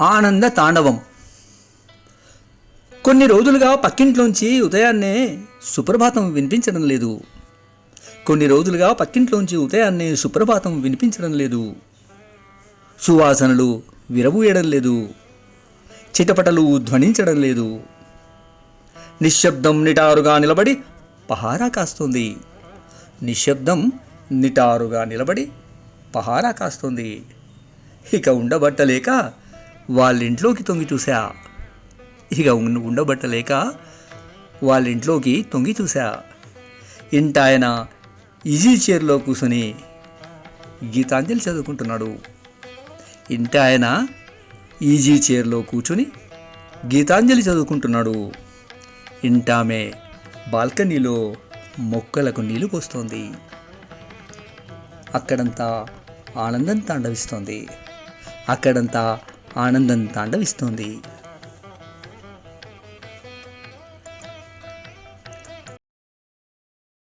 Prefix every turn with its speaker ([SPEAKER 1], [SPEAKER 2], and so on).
[SPEAKER 1] ఆనంద తాండవం. కొన్ని రోజులుగా పక్కింట్లోంచి ఉదయాన్నే సుప్రభాతం వినిపించడం లేదు. కొన్ని రోజులుగా పక్కింట్లోంచి ఉదయాన్నే సుప్రభాతం వినిపించడం లేదు. సువాసనలు విరబూయడం లేదు. చిటపటలు ధ్వనించడం లేదు. నిశ్శబ్దం నిటారుగా నిలబడి పహారా కాస్తుంది. నిశ్శబ్దం నిటారుగా నిలబడి పహారా కాస్తుంది. ఇక ఉండబట్టలేక వాళ్ళింట్లోకి తొంగి చూసా ఇక ఉండబట్టలేక వాళ్ళింట్లోకి తొంగి చూసా ఇంటాయన ఈజీ చైర్లో కూర్చొని గీతాంజలి చదువుకుంటున్నాడు. ఇంట ఆయన ఈజీ చైర్లో కూర్చుని గీతాంజలి చదువుకుంటున్నాడు. ఇంటామె బాల్కనీలో మొక్కలకు నీళ్ళు పోస్తోంది. అక్కడంతా ఆనందం తాండవిస్తోంది. అక్కడంతా ఆనందం తాండవిస్తోంది